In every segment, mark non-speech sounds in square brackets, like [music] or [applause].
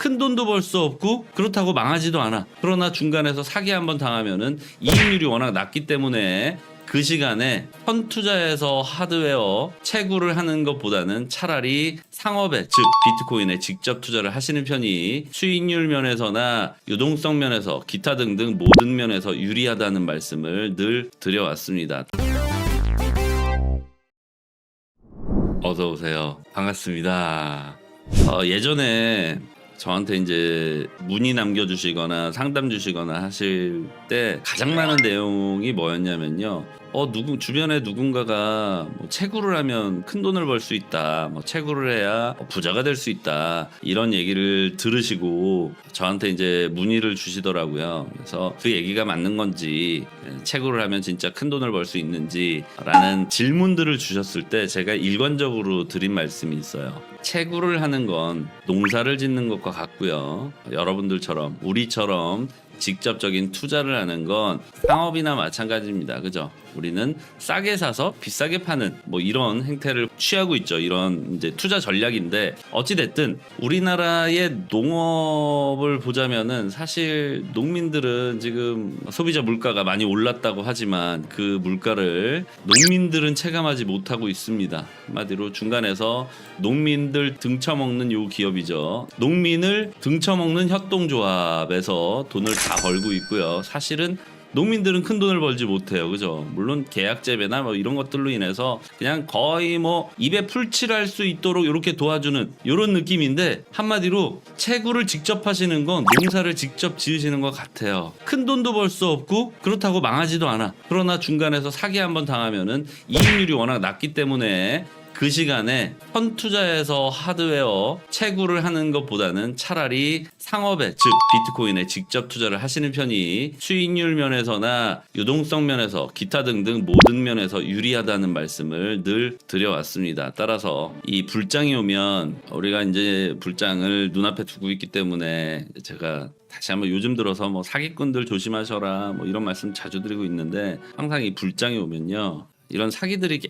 큰 돈도 벌 수 없고 그렇다고 망하지도 않아. 그러나 중간에서 사기 한번 당하면은 이익률이 워낙 낮기 때문에 그 시간에 펀 투자에서 하드웨어 채굴을 하는 것보다는 차라리 상업에 즉 비트코인에 직접 투자를 하시는 편이 수익률 면에서나 유동성 면에서 기타 등등 모든 면에서 유리하다는 말씀을 늘 드려왔습니다. 어서 오세요. 반갑습니다. 어, 예전에 저한테 이제 문의 남겨주시거나 상담 주시거나 하실 때 가장 많은 내용이 뭐였냐면요. 어 누구 주변에 누군가가 뭐 채굴을 하면 큰 돈을 벌 수 있다. 뭐 채굴을 해야 부자가 될 수 있다. 이런 얘기를 들으시고 저한테 이제 문의를 주시더라고요. 그래서 그 얘기가 맞는 건지 채굴을 하면 진짜 큰 돈을 벌 수 있는지라는 질문들을 주셨을 때 제가 일관적으로 드린 말씀이 있어요. 채굴을 하는 건 농사를 짓는 것과 같고요. 여러분들처럼 우리처럼 직접적인 투자를 하는 건 상업이나 마찬가지입니다. 그죠? 우리는 싸게 사서 비싸게 파는 뭐 이런 행태를 취하고 있죠. 이런 이제 투자 전략인데 어찌 됐든 우리나라의 농업을 보자면은 사실 농민들은 지금 소비자 물가가 많이 올랐다고 하지만 그 물가를 농민들은 체감하지 못하고 있습니다. 한마디로 중간에서 농민들 등쳐먹는 요 기업이죠. 농민을 등쳐먹는 협동조합에서 돈을 다 벌고 있고요. 사실은 농민들은 큰 돈을 벌지 못해요. 그죠? 물론 계약 재배나 뭐 이런 것들로 인해서 그냥 거의 뭐 입에 풀칠할 수 있도록 이렇게 도와주는 이런 느낌인데 한마디로 채굴을 직접 하시는 건 농사를 직접 지으시는 것 같아요. 큰 돈도 벌 수 없고 그렇다고 망하지도 않아. 그러나 중간에서 사기 한번 당하면은 이익률이 워낙 낮기 때문에 그 시간에 펀 투자에서 하드웨어 채굴을 하는 것보다는 차라리 상업에 즉 비트코인에 직접 투자를 하시는 편이 수익률 면에서나 유동성 면에서 기타 등등 모든 면에서 유리하다는 말씀을 늘 드려왔습니다. 따라서 이 불장이 오면 우리가 이제 불장을 눈앞에 두고 있기 때문에 제가 다시 한번 요즘 들어서 뭐 사기꾼들 조심하셔라 뭐 이런 말씀 자주 드리고 있는데 항상 이 불장이 오면요 이런 사기들이 계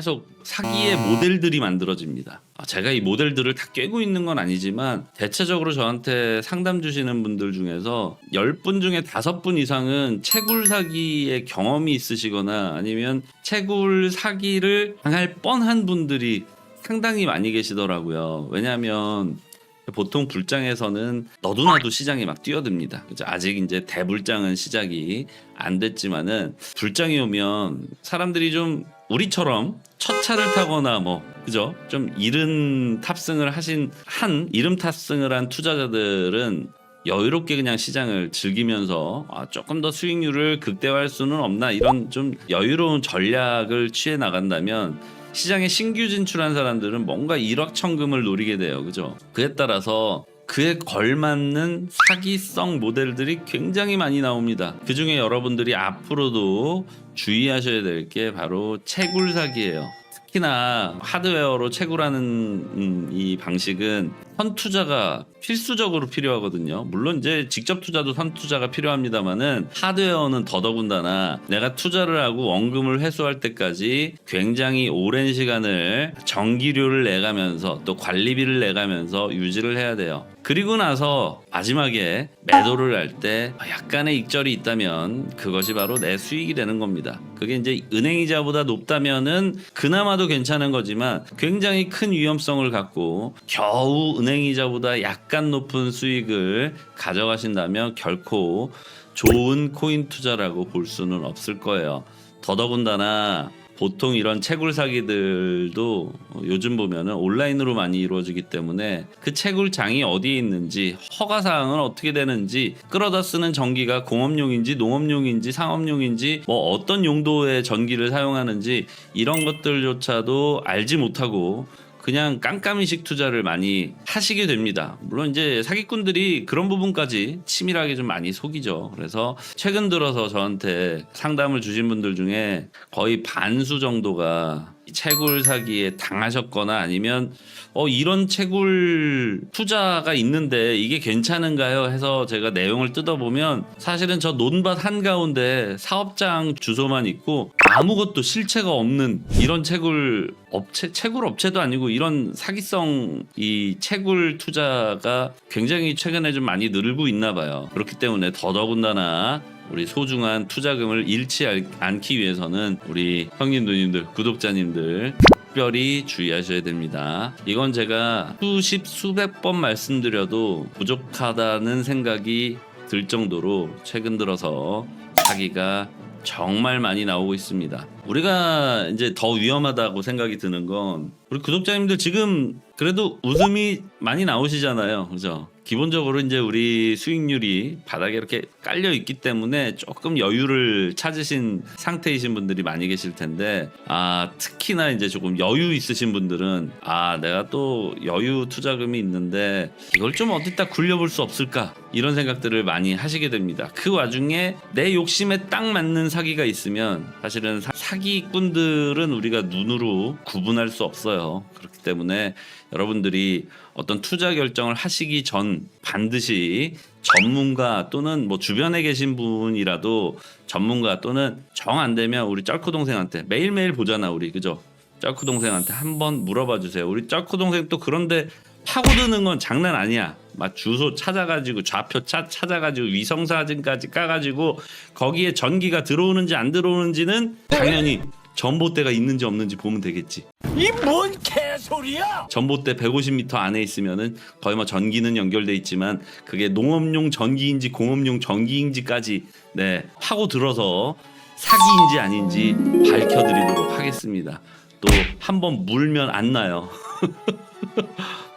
속 사기의 모델들이 만들어집니다. 아, 제가 이 모델들을 다 꿰고 있는 건 아니지만 대체적으로 저한테 상담 주시는 분들 중에서 10분 중에 5분 이상은 채굴 사기의 경험이 있으시거나 아니면 채굴 사기를 당할 뻔한 분들이 상당히 많이 계시더라고요. 왜냐하면 보통 불장에서는 너도나도 시장이 막 뛰어듭니다. 그죠? 아직 이제 대불장은 시작이 안 됐지만은 불장이 오면 사람들이 좀 우리처럼 첫 차를 타거나 뭐 그죠? 좀 이른 탑승을 하신 한 이름 탑승을 한 투자자들은 여유롭게 그냥 시장을 즐기면서 아, 조금 더 수익률을 극대화할 수는 없나 이런 좀 여유로운 전략을 취해 나간다면 시장에 신규 진출한 사람들은 뭔가 일확천금을 노리게 돼요. 그죠? 그에 따라서 그에 걸맞는 사기성 모델들이 굉장히 많이 나옵니다. 그 중에 여러분들이 앞으로도 주의하셔야 될 게 바로 채굴 사기예요. 특히나 하드웨어로 채굴하는 음, 이 방식은 선 투자가 필수적으로 필요하거든요. 물론 이제 직접 투자도 선 투자가 필요합니다만은 하드웨어는 더더군다나 내가 투자를 하고 원금을 회수할 때까지 굉장히 오랜 시간을 전기료를 내가면서 또 관리비를 내가면서 유지를 해야 돼요. 그리고 나서 마지막에 매도를 할 때 약간의 익절이 있다면 그것이 바로 내 수익이 되는 겁니다. 그게 이제 은행 이자보다 높다면은 그나마도 괜찮은 거지만 굉장히 큰 위험성을 갖고 겨우 은행 이자보다 약간 높은 수익을 가져가신다면 결코 좋은 코인 투자라고 볼 수는 없을 거예요. 더더군다나 보통 이런 채굴 사기들도 요즘 보면은 온라인으로 많이 이루어지기 때문에 그 채굴장이 어디에 있는지 허가 사항은 어떻게 되는지 끌어다 쓰는 전기가 공업용인지 농업용인지 상업용인지 뭐 어떤 용도의 전기를 사용하는지 이런 것들조차도 알지 못하고 그냥 깜깜이식 투자를 많이 하시게 됩니다. 물론 이제 사기꾼들이 그런 부분까지 치밀하게 좀 많이 속이죠. 그래서 최근 들어서 저한테 상담을 주신 분들 중에 거의 반수 정도가 채굴 사기에 당하셨거나 아니면 어 이런 채굴 투자가 있는데 이게 괜찮은가요? 해서 제가 내용을 뜯어보면 사실은 저 논밭 한가운데 사업장 주소만 있고 아무것도 실체가 없는 이런 채굴 업체 채굴 업체도 아니고 이런 사기성 이 채굴 투자가 굉장히 최근에 좀 많이 늘고 있나 봐요. 그렇기 때문에 더더군다나 우리 소중한 투자금을 잃지 알- 않기 위해서는 우리 형님 누님들 구독자님들 특별히 주의하셔야 됩니다. 이건 제가 수십 수백 번 말씀드려도 부족하다는 생각이 들 정도로 최근 들어서 사기가 정말 많이 나오고 있습니다. 우리가 이제 더 위험하다고 생각이 드는 건 우리 구독자님들 지금 그래도 웃음이 많이 나오시잖아요. 그죠? 기본적으로 이제 우리 수익률이 바닥에 이렇게 깔려 있기 때문에 조금 여유를 찾으신 상태이신 분들이 많이 계실 텐데 아 특히나 이제 조금 여유 있으신 분들은 아 내가 또 여유 투자금이 있는데 이걸 좀 어디다 굴려볼 수 없을까 이런 생각들을 많이 하시게 됩니다. 그 와중에 내 욕심에 딱 맞는 사기가 있으면 사실은 사- 사기꾼들은 우리가 눈으로 구분할 수 없어요. 그렇기 때문에 여러분들이 어떤 투자 결정을 하시기 전 반드시 전문가 또는 뭐 주변에 계신 분이라도 전문가 또는 정 안 되면 우리 쩔코 동생한테 매일매일 보잖아 우리 그죠? 쩔코 동생한테 한번 물어봐 주세요. 우리 쩔코 동생 또 그런데 파고드는 건 장난 아니야. 막 주소 찾아가지고 좌표 차, 찾아가지고 위성 사진까지 까가지고 거기에 전기가 들어오는지 안 들어오는지는 당연히 전봇대가 있는지 없는지 보면 되겠지. 이 뭔 개소리야! 전봇대 150m 안에 있으면은 거의 뭐 전기는 연결돼 있지만 그게 농업용 전기인지 공업용 전기인지까지 네 파고 들어서 사기인지 아닌지 밝혀드리도록 하겠습니다. 또 한 번 물면 안 나요. [laughs]